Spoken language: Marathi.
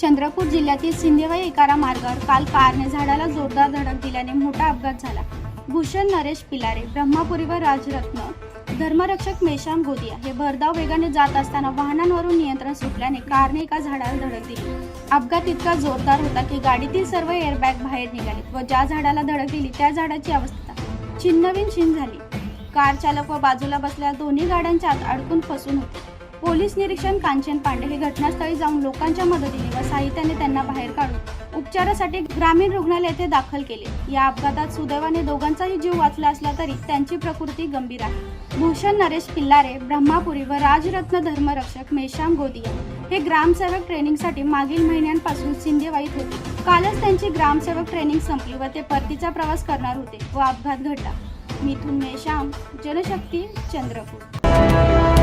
चंद्रपूर जिल्ह्यातील सिंदेवाई एकारा मार्गावर काल कारने झाडाला जोरदार धडक दिल्याने मोठा अपघात झाला. भूषण नरेश पिलारे ब्रह्मापुरी व राजरत्न धर्मरक्षक मेशाम गोदिया हे भरधाव वेगाने जात असताना वाहनांवरून नियंत्रण सुटल्याने कारने एका झाडाला धडक दिली. अपघात इतका जोरदार होता की गाडीतील सर्व एअरबॅग बाहेर निघाले व ज्या झाडाला धडक दिली त्या झाडाची अवस्था छिन्नविन छिन्न झाली. कार चालक व बाजूला बसलेल्या दोन्ही गाड्यांच्या आत अडकून फसून होते. पोलीस निरीक्षण कांचन पांडे हे घटनास्थळी जाऊन लोकांच्या मदतीने व साहित्याने त्यांना बाहेर काढून उपचारासाठी ग्रामीण रुग्णालय येथे दाखल केले. या अपघातात सुदैवाने दोघांचाही जीव वाचला असला तरी त्यांची प्रकृती गंभीर आहे. भूषण नरेश पिल्लारे ब्रह्मापुरी व राजरत्न धर्मरक्षक मेशाम गोदिया हे ग्रामसेवक ट्रेनिंगसाठी मागील महिन्यांपासून सिंधेवाईत होते. कालच त्यांची ग्रामसेवक ट्रेनिंग संपली व ते परतीचा प्रवास करणार होते व अपघात घडला. मिथून मेशाम जनशक्ती चंद्रपूर.